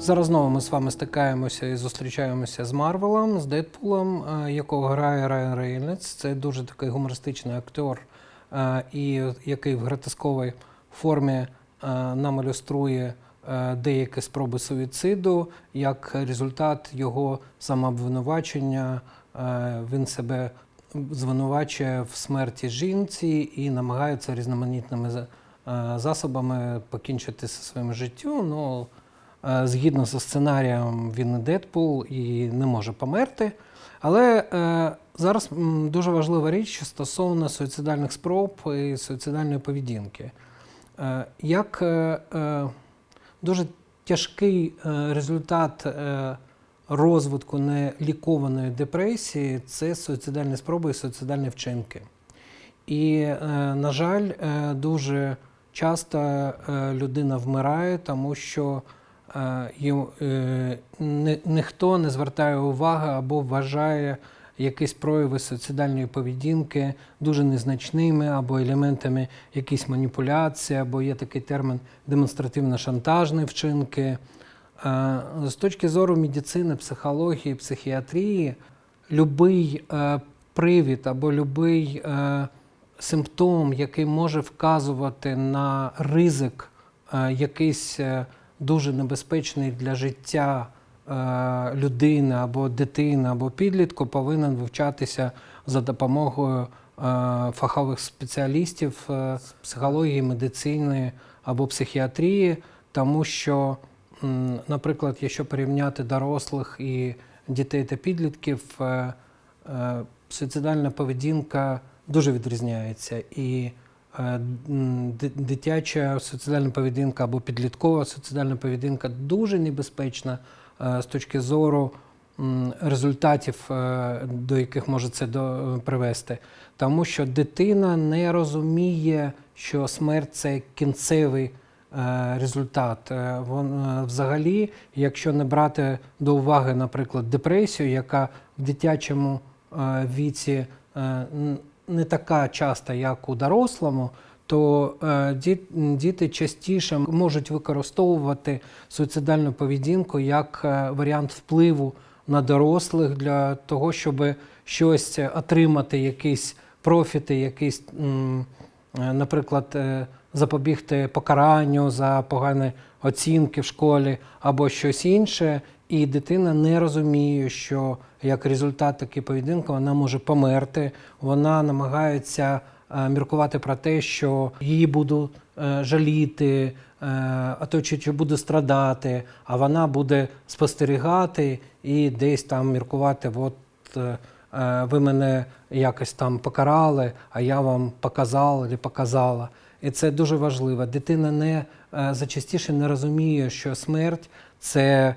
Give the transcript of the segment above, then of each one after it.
Зараз знову ми з вами стикаємося і зустрічаємося з Марвелом, з Дедпулом, е, якого грає Райан Рейнольдс. Це дуже такий гумористичний актор, е, і який в гротесковій формі е, нам ілюструє деякі спроби суїциду. Як результат його самообвинувачення, він себе звинувачує в смерті жінці і намагається різноманітними засобами покінчити зі своїм життям. Ну, Згідно з сценарієм, він не Дедпул і не може померти. Але е, зараз дуже важлива річ стосовно суїцидальних спроб і суїцидальної поведінки. Е, як е, е, дуже тяжкий е, результат е, розвитку нелікованої депресії це суїцидальні спроби і суїцидальні вчинки. І, е, на жаль, е, дуже часто е, людина вмирає, тому що е, е, ніхто не звертає уваги або вважає якісь прояви суїцидальної поведінки дуже незначними або елементами якісь маніпуляції, або є такий термін демонстративно-шантажні вчинки. Е, З точки зору медицини, психології, психіатрії, любий е, привід або любий е, симптом, який може вказувати на ризик е, якийсь е, дуже небезпечний для життя е, людини або дитини, або підлітку, повинен вивчатися за допомогою е, фахових спеціалістів е, з психології, медицини або психіатрії, тому що, наприклад, якщо порівняти дорослих і дітей та підлітків, е, е, суїцидальна поведінка дуже відрізняється. І е, дитяча суїцидальна поведінка або підліткова суїцидальна поведінка дуже небезпечна е, з точки зору результатів, е, до яких може це привести. Тому що дитина не розуміє, що смерть це кінцевий е, результат. Е, е, взагалі, якщо не брати до уваги, наприклад, депресію, яка в дитячому е, віці е, не така часта, як у дорослому, то е, діти частіше можуть використовувати суїцидальну поведінку як е, варіант впливу на дорослих для того, щоб щось отримати, якісь профіти, якісь, е, наприклад, запобігти покаранню за погані оцінки в школі або щось інше. І дитина не розуміє, що як результат такої поведінки вона може померти. Вона намагається е, міркувати про те, що її будуть е, жаліти, е, оточуючи буде страдати, а вона буде спостерігати і десь там міркувати. От е, е, ви мене якось там покарали, а я вам показав або показала. І це дуже важливо. Дитина не е, зачастіше не розуміє, що смерть це е,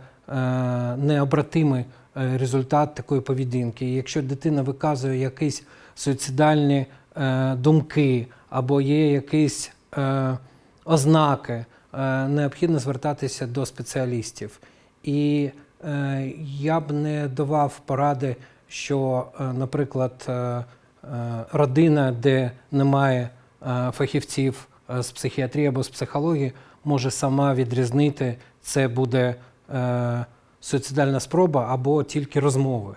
необратимий е, результат такої поведінки. І якщо дитина виказує якісь суїцидальні е, думки або є якісь е, ознаки, е, необхідно звертатися до спеціалістів. І е, я б не давав поради, що, е, наприклад, е, е, родина, де немає е, фахівців е, з психіатрії або з психології, може сама відрізнити, це буде е, суїцидальна спроба або тільки розмови.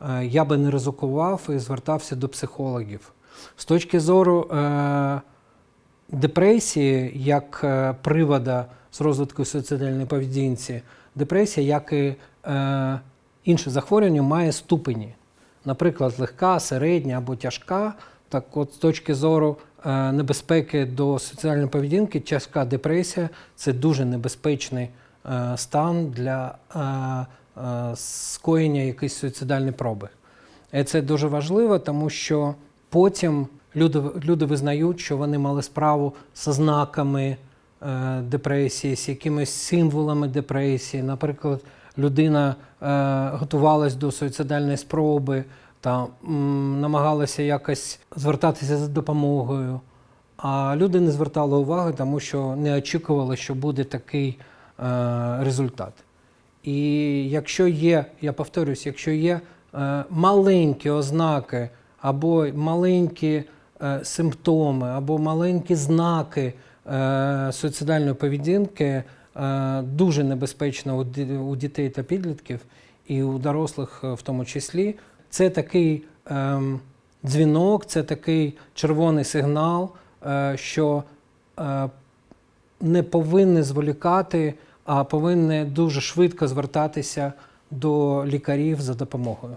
Е, Я би не ризикував і звертався до психологів. З точки зору е, депресії як е, привода з розвитку суїцидальної поведінці, депресія, як і е, інше захворювання, має ступені. Наприклад, легка, середня або тяжка. Так от, з точки зору е, небезпеки до суїцидальної поведінки, тяжка депресія це дуже небезпечний е, стан для е, е, скоєння якоїсь суїцидальної проби. І це дуже важливо, тому що потім люди, люди визнають, що вони мали справу з ознаками е, депресії, з якимись символами депресії. Наприклад, людина е, готувалась до суїцидальної спроби та намагалася якось звертатися за допомогою. А люди не звертали уваги, тому що не очікували, що буде такий е, Е, результат. І якщо є, я повторюсь, якщо є е, маленькі ознаки або маленькі е, симптоми, або маленькі знаки суїцидальної поведінки, дуже небезпечно у дітей та підлітків, і у дорослих в тому числі, це такий ем, дзвінок, це такий червоний сигнал, що не повинні зволікати, а повинні дуже швидко звертатися до лікарів за допомогою.